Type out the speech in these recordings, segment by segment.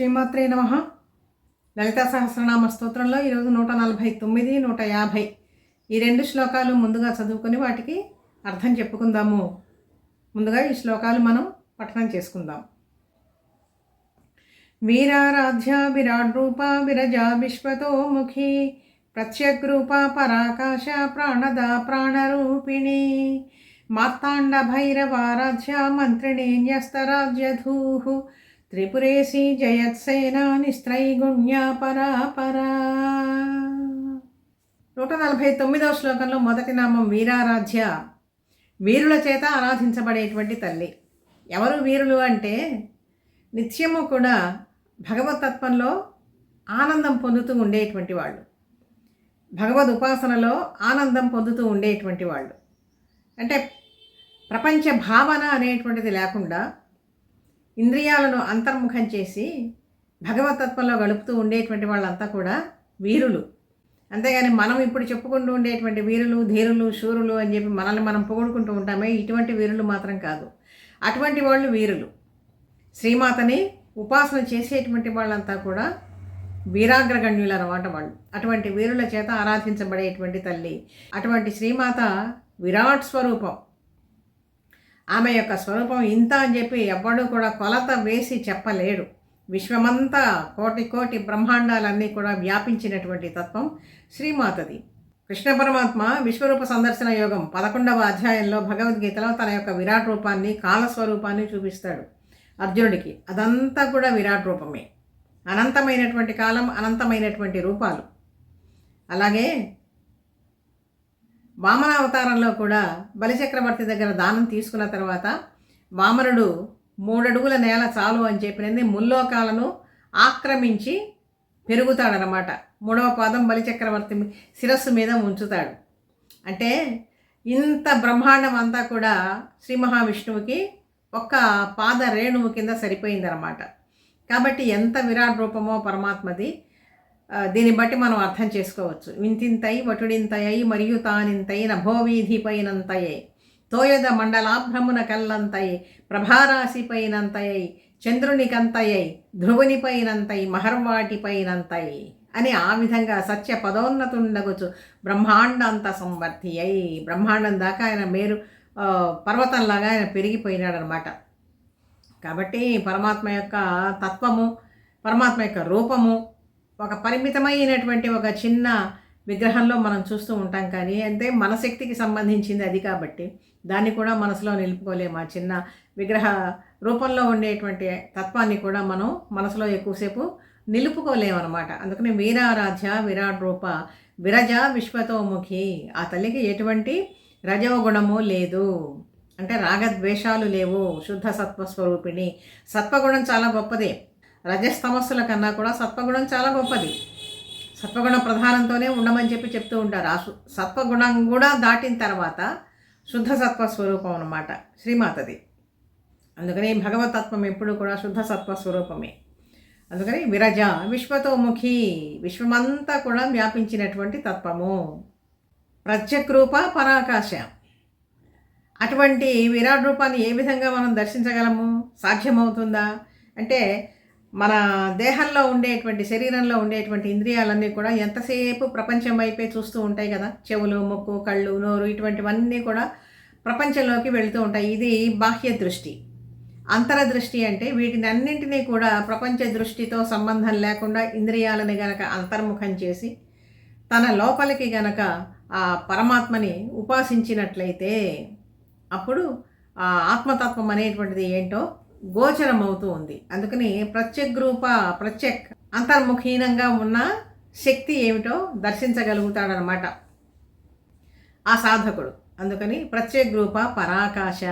శ్రీమాత్రే నమ. లలితా సహస్రనామ స్తోత్రంలో ఈరోజు నూట నలభై తొమ్మిది నూట యాభై. ఈ రెండు శ్లోకాలు ముందుగా చదువుకొని వాటికి అర్థం చెప్పుకుందాము. ముందుగా ఈ శ్లోకాలు మనం పఠనం చేసుకుందాం. వీరారాధ్య విరాట్ రూప విరజా విశ్వతోముఖి ప్రత్యగ్రూప పరాకాశ ప్రాణద ప్రాణరూపిణి. మార్తాండ భైరవారాధ్య మంత్రిణి న్యస్తరాజ్యధూః. త్రిపురేసి జయత్సేనా నిస్త్రైగుణ్య పరాపరా నూట నలభై తొమ్మిదవ శ్లోకంలో మొదటి నామం వీరారాధ్య. వీరుల చేత ఆరాధించబడేటువంటి తల్లి. ఎవరు వీరులు అంటే నిత్యము కూడా భగవతత్వంలో ఆనందం పొందుతూ ఉండేటువంటి వాళ్ళు. భగవద్ ఉపాసనలో ఆనందం పొందుతూ ఉండేటువంటి వాళ్ళు. అంటే ప్రపంచ భావన అనేటువంటిది లేకుండా ఇంద్రియాలను అంతర్ముఖం చేసి భగవతత్వంలో గడుపుతూ ఉండేటువంటి వాళ్ళంతా కూడా వీరులు. అంతేగాని మనం ఇప్పుడు చెప్పుకుంటూ ఉండేటువంటి వీరులు ధీరులు శూరులు అని చెప్పి మనల్ని మనం పొగుడుకుంటూ ఉంటామే ఇటువంటి వీరులు మాత్రం కాదు. అటువంటి వాళ్ళు వీరులు. శ్రీమాతని ఉపాసన చేసేటువంటి వాళ్ళంతా కూడా వీరాగ్రగణ్యులు అనమాట వాళ్ళు. అటువంటి వీరుల చేత ఆరాధించబడేటువంటి తల్లి. అటువంటి శ్రీమాత విరాట్ స్వరూపం. ఆమె యొక్క స్వరూపం ఇంత అని చెప్పి ఎవ్వడూ కూడా కొలత వేసి చెప్పలేడు. విశ్వమంతా కోటి కోటి బ్రహ్మాండాలన్నీ కూడా వ్యాపించినటువంటి తత్వం శ్రీమాతది. కృష్ణ పరమాత్మ విశ్వరూప సందర్శన యోగం పదకొండవ అధ్యాయంలో భగవద్గీతలో తన యొక్క విరాట్ రూపాన్ని కాలస్వరూపాన్ని చూపిస్తాడు అర్జునుడికి. అదంతా కూడా విరాట్ రూపమే. అనంతమైనటువంటి కాలం అనంతమైనటువంటి రూపాలు. అలాగే వామన అవతారంలో కూడా బలిచక్రవర్తి దగ్గర దానం తీసుకున్న తర్వాత వామనుడు మూడడుగుల నేల చాలు అని చెప్పినది ముల్లోకాలను ఆక్రమించి పెరుగుతాడనమాట మూడవ పాదం బలిచక్రవర్తి శిరస్సు మీద ఉంచుతాడు. అంటే ఇంత బ్రహ్మాండం అంతా కూడా శ్రీ మహావిష్ణువుకి ఒక్క పాద రేణువు కింద సరిపోయిందనమాట కాబట్టి ఎంత విరాట్ రూపమో పరమాత్మది దీన్ని బట్టి మనం అర్థం చేసుకోవచ్చు. వింతింతై వటుడింతయై మరియు తానింతై నభోవీధిపైనంతయై. తోయద మండలాభ్రమున కల్లంతై ప్రభారాశిపైనంతయై చంద్రునికంతయై ధ్రువునిపైనంతై మహర్వాటిపైనంతై అని ఆ విధంగా సత్య పదోన్నతుండగుచు బ్రహ్మాండంత సంవర్తి అయి బ్రహ్మాండం దాకా ఆయన మేరు పర్వతంలాగా ఆయన పెరిగిపోయినాడనమాట. కాబట్టి పరమాత్మ యొక్క తత్వము పరమాత్మ యొక్క రూపము ఒక పరిమితమైనటువంటి ఒక చిన్న విగ్రహంలో మనం చూస్తూ ఉంటాం కానీ అంటే మన శక్తికి సంబంధించింది అది కాబట్టి దాన్ని కూడా మనసులో నిలుపుకోలేము. ఆ చిన్న విగ్రహ రూపంలో ఉండేటువంటి తత్వాన్ని కూడా మనం మనసులో ఎక్కువసేపు నిలుపుకోలేమన్నమాట. అందుకని వీరారాధ్య విరాట్ రూప విరజ విశ్వతోముఖి ఆ తల్లికి ఎటువంటి రజోగుణము లేదు. అంటే రాగద్వేషాలు లేవు. శుద్ధ సత్వస్వరూపిణి. సత్వగుణం చాలా గొప్పదే. రజస్తమస్సుల కన్నా కూడా సత్వగుణం చాలా గొప్పది. సత్వగుణ ప్రధానంతోనే ఉండమని చెప్పి చెప్తూ ఉంటారు. ఆ సత్వగుణం కూడా దాటిన తర్వాత శుద్ధ సత్వ స్వరూపం అన్నమాట శ్రీమాతది. అందుకని భగవతత్వం ఎప్పుడు కూడా శుద్ధ సత్వ స్వరూపమే. అందుకని విరజ విశ్వతోముఖి విశ్వమంతా కూడా వ్యాపించినటువంటి తత్వము. ప్రత్యక్రూప పరాకాశ. అటువంటి విరాట్ రూపాన్ని ఏ విధంగా మనం దర్శించగలము? సాధ్యమవుతుందా? అంటే మన దేహంలో ఉండేటువంటి శరీరంలో ఉండేటువంటి ఇంద్రియాలన్నీ కూడా ఎంతసేపు ప్రపంచం వైపే చూస్తూ ఉంటాయి కదా? చెవులు ముక్కు కళ్ళు నోరు ఇటువంటివన్నీ కూడా ప్రపంచంలోకి వెళుతూ ఉంటాయి. ఇది బాహ్య దృష్టి. అంతరదృష్టి అంటే వీటిని అన్నింటినీ కూడా ప్రపంచ దృష్టితో సంబంధం లేకుండా ఇంద్రియాలని గనక అంతర్ముఖం చేసి తన లోపలికి గనక ఆ పరమాత్మని ఉపాసించినట్లయితే అప్పుడు ఆ ఆత్మతత్వం అనేటువంటిది ఏంటో గోచరం అవుతూ ఉంది. అందుకని ప్రత్యక్ రూప ప్రత్యక్ అంతర్ముఖీనంగా ఉన్న శక్తి ఏమిటో దర్శించగలుగుతాడనమాట ఆ సాధకుడు. అందుకని ప్రత్యేక రూప పరాకాశ.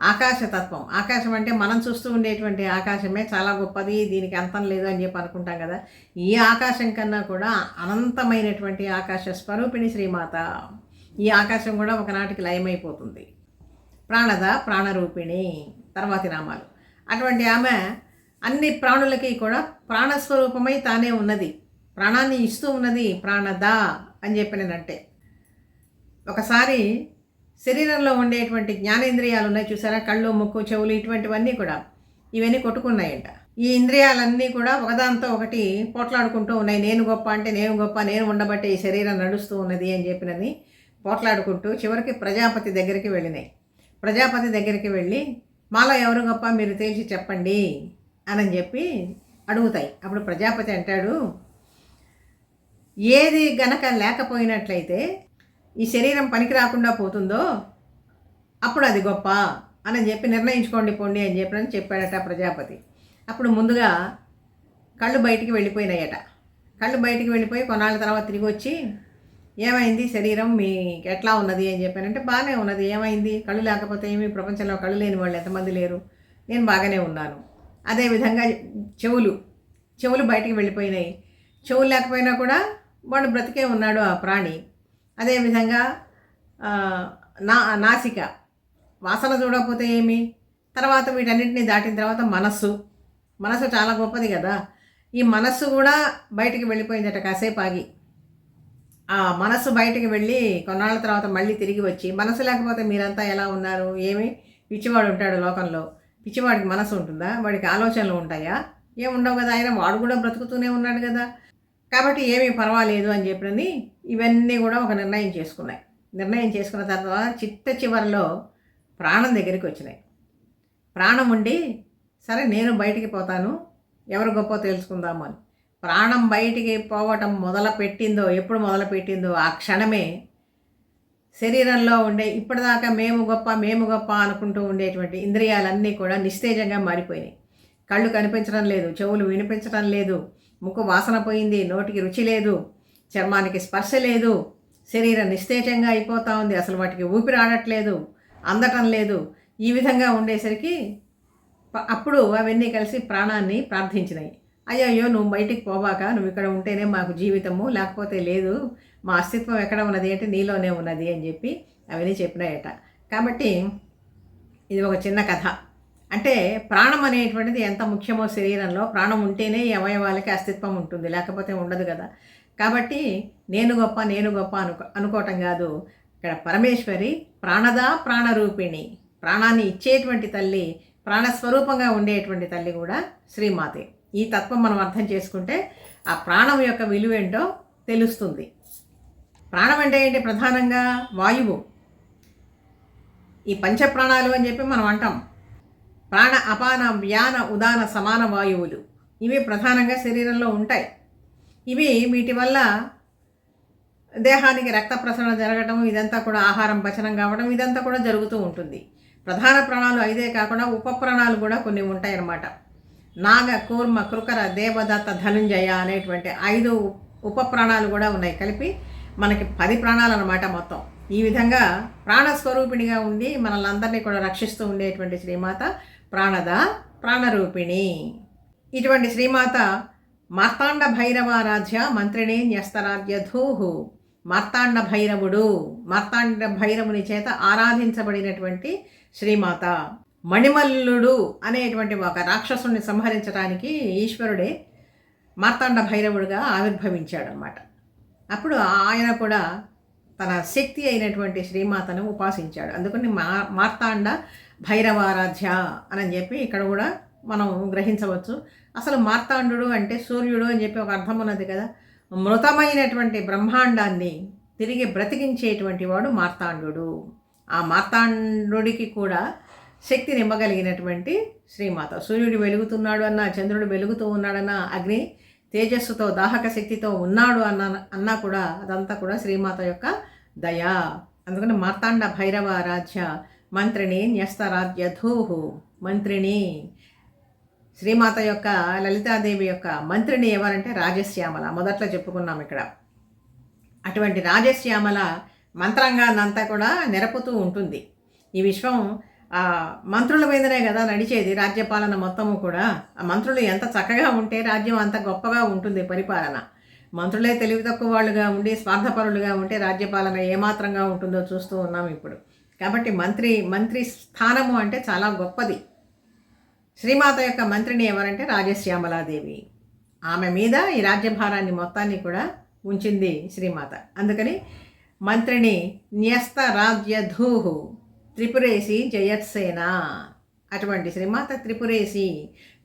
ఆకాశతత్వం ఆకాశం అంటే మనం చూస్తూ ఉండేటువంటి ఆకాశమే చాలా గొప్పది దీనికి అంతం లేదు అని చెప్పి అనుకుంటాం కదా. ఈ ఆకాశం కన్నా కూడా అనంతమైనటువంటి ఆకాశ స్వరూపిణి శ్రీమాత. ఈ ఆకాశం కూడా ఒకనాటికి లయమైపోతుంది. ప్రాణద ప్రాణరూపిణి తర్వాతి నామాలు. అటువంటి ఆమె అన్ని ప్రాణులకి కూడా ప్రాణస్వరూపమై తానే ఉన్నది. ప్రాణాన్ని ఇస్తూ ఉన్నది ప్రాణద అని చెప్పినంటే ఒకసారి శరీరంలో ఉండేటువంటి జ్ఞానేంద్రియాలు ఉన్నాయి చూసారా? కళ్ళు ముక్కు చెవులు ఇటువంటివన్నీ కూడా ఇవన్నీ కొట్టుకున్నాయంట. ఈ ఇంద్రియాలన్నీ కూడా ఒకదాంతో ఒకటి పోట్లాడుకుంటూ ఉన్నాయి. నేను గొప్ప అంటే నేను గొప్ప నేను ఉండబట్టే ఈ శరీరం నడుస్తూ ఉన్నది అని చెప్పినది పోట్లాడుకుంటూ చివరికి ప్రజాపతి దగ్గరికి వెళ్ళినాయి. ప్రజాపతి దగ్గరికి వెళ్ళి మాలో ఎవరు గొప్ప మీరు తేల్చి చెప్పండి అని చెప్పి అడుగుతాయి. అప్పుడు ప్రజాపతి అంటాడు ఏది గనక లేకపోయినట్లయితే ఈ శరీరం పనికి రాకుండా పోతుందో అప్పుడు అది గొప్ప అని చెప్పి నిర్ణయించుకోండి పోండి అని చెప్పని చెప్పాడట ప్రజాపతి. అప్పుడు ముందుగా కళ్ళు బయటికి వెళ్ళిపోయినాయట. కళ్ళు బయటికి వెళ్ళిపోయి కొన్నాళ్ళ తర్వాత తిరిగి వచ్చి ఏమైంది? శరీరం మీ ఎట్లా ఉన్నది అని చెప్పానంటే బాగానే ఉన్నది. ఏమైంది? కళ్ళు లేకపోతే ఏమి? ప్రపంచంలో కళ్ళు లేని వాళ్ళు ఎంతమంది లేరు? నేను బాగానే ఉన్నాను. అదేవిధంగా చెవులు. చెవులు బయటికి వెళ్ళిపోయినాయి. చెవులు లేకపోయినా కూడా వాడు బ్రతికే ఉన్నాడు ఆ ప్రాణి. అదేవిధంగా నా నాసిక. వాసన చూడకపోతే ఏమి? తర్వాత వీటన్నిటిని దాటిన తర్వాత మనస్సు. మనస్సు చాలా గొప్పది కదా. ఈ మనస్సు కూడా బయటికి వెళ్ళిపోయిందట కాసేపు ఆగి. ఆ మనసు బయటకు వెళ్ళి కొన్నాళ్ళ తర్వాత మళ్ళీ తిరిగి వచ్చి మనసు లేకపోతే మీరంతా ఎలా ఉన్నారు? ఏమి? పిచ్చివాడు ఉంటాడు లోకంలో. పిచ్చివాడికి మనసు ఉంటుందా? వాడికి ఆలోచనలు ఉంటాయా? ఏముండవు కదా ఆయన వాడు కూడా బ్రతుకుతూనే ఉన్నాడు కదా. కాబట్టి ఏమీ పర్వాలేదు అని చెప్పినని ఇవన్నీ కూడా ఒక నిర్ణయం చేసుకున్నాయి. నిర్ణయం చేసుకున్న తర్వాత చిట్ట చివరిలో ప్రాణం దగ్గరికి వచ్చినాయి. ప్రాణం ఉండి సరే నేను బయటికి పోతాను ఎవరు గొప్ప తెలుసుకుందాము అని. ప్రాణం బయటికి పోవటం మొదలు పెట్టిందో ఎప్పుడు మొదలుపెట్టిందో ఆ క్షణమే శరీరంలో ఉండే ఇప్పటిదాకా మేము గొప్ప మేము గొప్ప అనుకుంటూ ఉండేటువంటి ఇంద్రియాలన్నీ కూడా నిస్తేజంగా మారిపోయినాయి. కళ్ళు కనిపించడం లేదు చెవులు వినిపించడం లేదు ముక్కు వాసన పోయింది నోటికి రుచి లేదు చర్మానికి స్పర్శ లేదు శరీరం నిస్తేజంగా అయిపోతూ ఉంది అసలు వాటికి ఊపిరి ఆడట్లేదు అందటం లేదు. ఈ విధంగా ఉండేసరికి అప్పుడు అవన్నీ కలిసి ప్రాణాన్ని ప్రార్థించినాయి. అయ్యయ్యో నువ్వు బయటికి పోవాక నువ్వు ఇక్కడ ఉంటేనే మాకు జీవితము లేకపోతే లేదు మా అస్తిత్వం ఎక్కడ ఉన్నది అంటే నీలోనే ఉన్నది అని చెప్పి అవన్నీ చెప్పినాయట. కాబట్టి ఇది ఒక చిన్న కథ. అంటే ప్రాణం అనేటువంటిది ఎంత ముఖ్యమో శరీరంలో ప్రాణం ఉంటేనే ఈ అవయవాలకి అస్తిత్వం ఉంటుంది లేకపోతే ఉండదు కదా. కాబట్టి నేను గొప్ప నేను గొప్ప అనుకో అనుకోవటం కాదు. ఇక్కడ పరమేశ్వరి ప్రాణదా ప్రాణరూపిణి ప్రాణాన్ని ఇచ్చేటువంటి తల్లి ప్రాణస్వరూపంగా ఉండేటువంటి తల్లి కూడా శ్రీమాతే. ఈ తత్వం మనం అర్థం చేసుకుంటే ఆ ప్రాణం యొక్క విలువ ఏంటో తెలుస్తుంది. ప్రాణం అంటే ఏంటి? ప్రధానంగా వాయువు. ఈ పంచప్రాణాలు అని చెప్పి మనం అంటాం. ప్రాణ అపాన వ్యాన ఉదాన సమాన వాయువులు. ఇవి ప్రధానంగా శరీరంలో ఉంటాయి. ఇవి వీటి వల్ల దేహానికి రక్త ప్రసరణ జరగటం ఇదంతా కూడా ఆహారం పచనం కావడం ఇదంతా కూడా జరుగుతూ ఉంటుంది. ప్రధాన ప్రాణాలు ఐదే కాకుండా ఉప ప్రాణాలు కూడా కొన్ని ఉంటాయి అన్నమాట నాగ కూర్మ కృకర దేవదత్త ధనుంజయ అనేటువంటి ఐదు ఉప ప్రాణాలు కూడా ఉన్నాయి. కలిపి మనకి పది ప్రాణాలు అన్నమాట మొత్తం. ఈ విధంగా ప్రాణస్వరూపిణిగా ఉండి మనల్ని కూడా రక్షిస్తూ ఉండేటువంటి శ్రీమాత ప్రాణద ప్రాణరూపిణి. ఇటువంటి శ్రీమాత మార్తాండ భైరవారాధ్య మంత్రిణి న్యస్తరాధ్య ధూహు. మార్తాండ భైరవుడు. మార్తాండ భైరవుని చేత ఆరాధించబడినటువంటి శ్రీమాత. మణిమల్లుడు అనేటువంటి ఒక రాక్షసుని సంహరించడానికి ఈశ్వరుడే మార్తాండ భైరవుడుగా ఆవిర్భవించాడు అనమాట అప్పుడు ఆయన కూడా తన శక్తి అయినటువంటి శ్రీమాతను ఉపాసించాడు. అందుకని మా మార్తాండ భైరవారాధ్య అని చెప్పి ఇక్కడ కూడా మనం గ్రహించవచ్చు. అసలు మార్తాండు అంటే సూర్యుడు అని చెప్పి ఒక అర్థం ఉన్నది కదా. మృతమైనటువంటి బ్రహ్మాండాన్ని తిరిగి బ్రతికించేటువంటి వాడు మార్తాండు ఆ మార్తాండుడికి కూడా శక్తిని ఇవ్వగలిగినటువంటి శ్రీమాత. సూర్యుడు వెలుగుతున్నాడు అన్న చంద్రుడు వెలుగుతూ ఉన్నాడన్న అగ్ని తేజస్సుతో దాహక శక్తితో ఉన్నాడు అన్న అన్నా కూడా అదంతా కూడా శ్రీమాత యొక్క దయ. అందుకని మార్తాండ భైరవ రాజ్య మంత్రిని న్యస్తరాజ్య ధూహు మంత్రిని శ్రీమాత యొక్క లలితాదేవి యొక్క మంత్రిని ఎవరంటే రాజశ్యామల. మొదట్లో చెప్పుకున్నాం ఇక్కడ. అటువంటి రాజశ్యామల మంత్రంగానంతా కూడా నెరపుతూ ఉంటుంది. ఈ విశ్వం మంత్రుల మీదనే కదా నడిచేది రాజ్యపాలన మొత్తము కూడా. ఆ మంత్రులు ఎంత చక్కగా ఉంటే రాజ్యం అంత గొప్పగా ఉంటుంది పరిపాలన. మంత్రులే తెలివి తక్కువ వాళ్ళుగా ఉండి స్వార్థపరులుగా ఉంటే రాజ్యపాలన ఏమాత్రంగా ఉంటుందో చూస్తూ ఉన్నాం ఇప్పుడు. కాబట్టి మంత్రి మంత్రి స్థానము అంటే చాలా గొప్పది. శ్రీమాత యొక్క మంత్రిని ఎవరంటే రాజశ్యామలాదేవి. ఆమె మీద ఈ రాజ్యభారాన్ని మొత్తాన్ని కూడా ఉంచింది శ్రీమాత. అందుకని మంత్రిని న్యస్త రాజ్య ధూహు త్రిపురేసి జయత్సేన అటువంటి శ్రీమాత త్రిపురేసి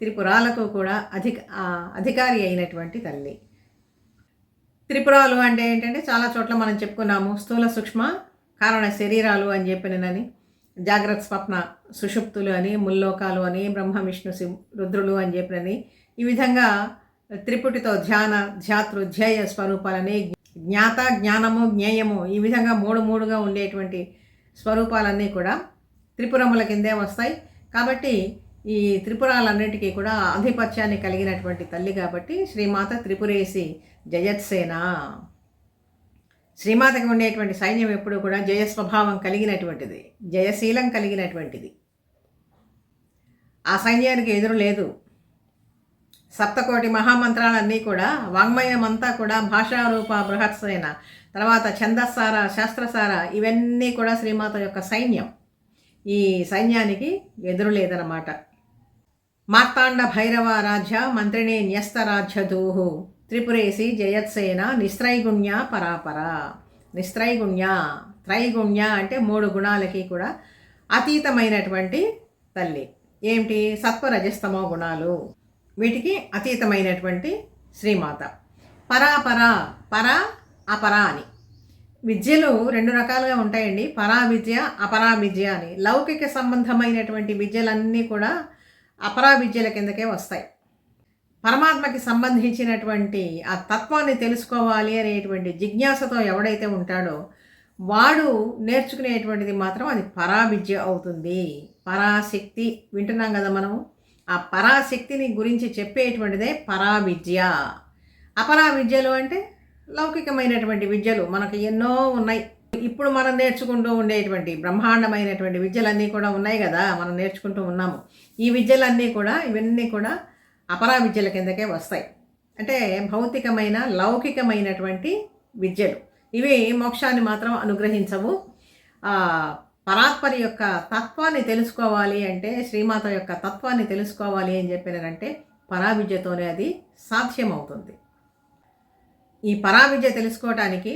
త్రిపురాలకు కూడా అధిక అధికారి అయినటువంటి తల్లి. త్రిపురాలు అంటే ఏంటంటే చాలా చోట్ల మనం చెప్పుకున్నాము. స్థూల సూక్ష్మ కారణ శరీరాలు అని చెప్పినని జాగ్రత్త స్వప్న సుషుప్తులు అని ముల్లోకాలు అని బ్రహ్మ విష్ణు శివ రుద్రులు అని చెప్పినని ఈ విధంగా త్రిపుటితో ధ్యాన ధ్యాతృ ధ్యేయ స్వరూపాలని జ్ఞాత జ్ఞానము జ్ఞేయము ఈ విధంగా మూడు మూడుగా ఉండేటువంటి స్వరూపాలన్నీ కూడా త్రిపురముల కిందే వస్తాయి. కాబట్టి ఈ త్రిపురాలన్నిటికీ కూడా ఆధిపత్యాన్ని కలిగినటువంటి తల్లి కాబట్టి శ్రీమాత త్రిపురేసి జయత్సేన. శ్రీమాతకి ఉండేటువంటి సైన్యం ఎప్పుడూ కూడా జయ స్వభావం కలిగినటువంటిది జయశీలం కలిగినటువంటిది. ఆ సైన్యానికి ఎదురు లేదు. సప్తకోటి మహామంత్రాలన్నీ కూడా వాంగ్మయం అంతా కూడా భాషారూప బృహత్సేన తర్వాత ఛందస్సార శాస్త్రసార ఇవన్నీ కూడా శ్రీమాత యొక్క సైన్యం. ఈ సైన్యానికి ఎదురు లేదన్నమాట మార్తాండ భైరవ రాజ్య మంత్రిణి న్యస్తరాజ్యదూహు త్రిపురేసి జయత్సేన నిస్త్రైగుణ్య పరాపర. నిస్త్రైగుణ్య త్రైగుణ్య అంటే మూడు గుణాలకి కూడా అతీతమైనటువంటి తల్లి. ఏమిటి? సత్వరజస్తమో గుణాలు. వీటికి అతీతమైనటువంటి శ్రీమాత. పరాపర పర అపర అని. విద్యలు రెండు రకాలుగా ఉంటాయండి. పరా విద్య అపరా విద్య అని. లౌకిక సంబంధమైనటువంటి విద్యలన్నీ కూడా అపరా విద్యల కిందకే వస్తాయి. పరమాత్మకి సంబంధించినటువంటి ఆ తత్వాన్ని తెలుసుకోవాలి అనేటువంటి జిజ్ఞాసతో ఎవడైతే ఉంటాడో వాడు నేర్చుకునేటువంటిది మాత్రం అది పరావిద్య అవుతుంది. పరాశక్తి వింటున్నాం కదా మనము? ఆ పరాశక్తిని గురించి చెప్పేటువంటిదే పరావిద్య. అపరా విద్యలు అంటే లౌకికమైనటువంటి విద్యలు. మనకు ఎన్నో ఉన్నాయి. ఇప్పుడు మనం నేర్చుకుంటూ ఉండేటువంటి బ్రహ్మాండమైనటువంటి విద్యలన్నీ కూడా ఉన్నాయి కదా. మనం నేర్చుకుంటూ ఉన్నాము. ఈ విద్యలన్నీ కూడా ఇవన్నీ కూడా అపరా విద్యల కిందకే వస్తాయి. అంటే భౌతికమైన లౌకికమైనటువంటి విద్యలు. ఇవి మోక్షాన్ని మాత్రం అనుగ్రహించవు. పరాత్పరి యొక్క తత్వాన్ని తెలుసుకోవాలి అంటే శ్రీమాత యొక్క తత్వాన్ని తెలుసుకోవాలి అని చెప్పినారంటే పరావిద్యతోనే అది సాధ్యమవుతుంది. ఈ పరావిద్య తెలుసుకోవటానికి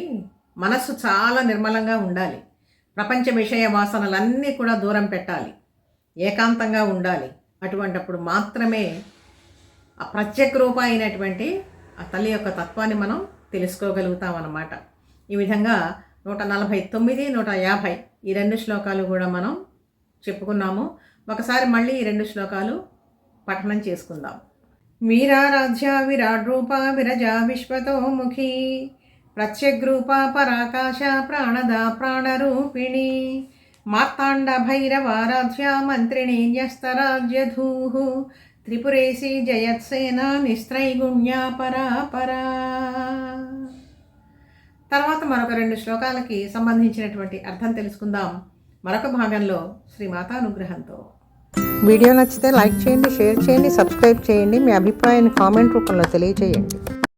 మనస్సు చాలా నిర్మలంగా ఉండాలి. ప్రపంచ విషయ వాసనలన్నీ కూడా దూరం పెట్టాలి. ఏకాంతంగా ఉండాలి. అటువంటప్పుడు మాత్రమే ఆ ప్రత్యేక రూప అయినటువంటి ఆ తల్లి యొక్క తత్వాన్ని మనం తెలుసుకోగలుగుతాం అన్నమాట ఈ విధంగా నూట నలభై తొమ్మిది నూట యాభై ఈ రెండు శ్లోకాలు కూడా మనం చెప్పుకున్నాము. ఒకసారి మళ్ళీ ఈ రెండు శ్లోకాలు పఠనం చేసుకుందాం. వీరారాధ్య విరాట్ రూప విరజా విశ్వతోముఖి ప్రత్యగ్రూప పరాకాశ ప్రాణద ప్రాణరూపిణి మార్తాండ భైరవారాధ్య మంత్రిణి న్యస్తరాజ్యధూ త్రిపురేసి జయత్సేన నిస్త్రైగుణ్య పరాపరా తర్వాత మరొక రెండు శ్లోకాలకి సంబంధించినటువంటి అర్థం తెలుసుకుందాం. మరొక భాగంలో శ్రీ మాతానుగ్రహంతో. వీడియో నచ్చితే లైక్ చేయండి షేర్ చేయండి సబ్స్క్రైబ్ చేయండి. మీ అభిప్రాయాన్ని కామెంట్ రూపంలో తెలియజేయండి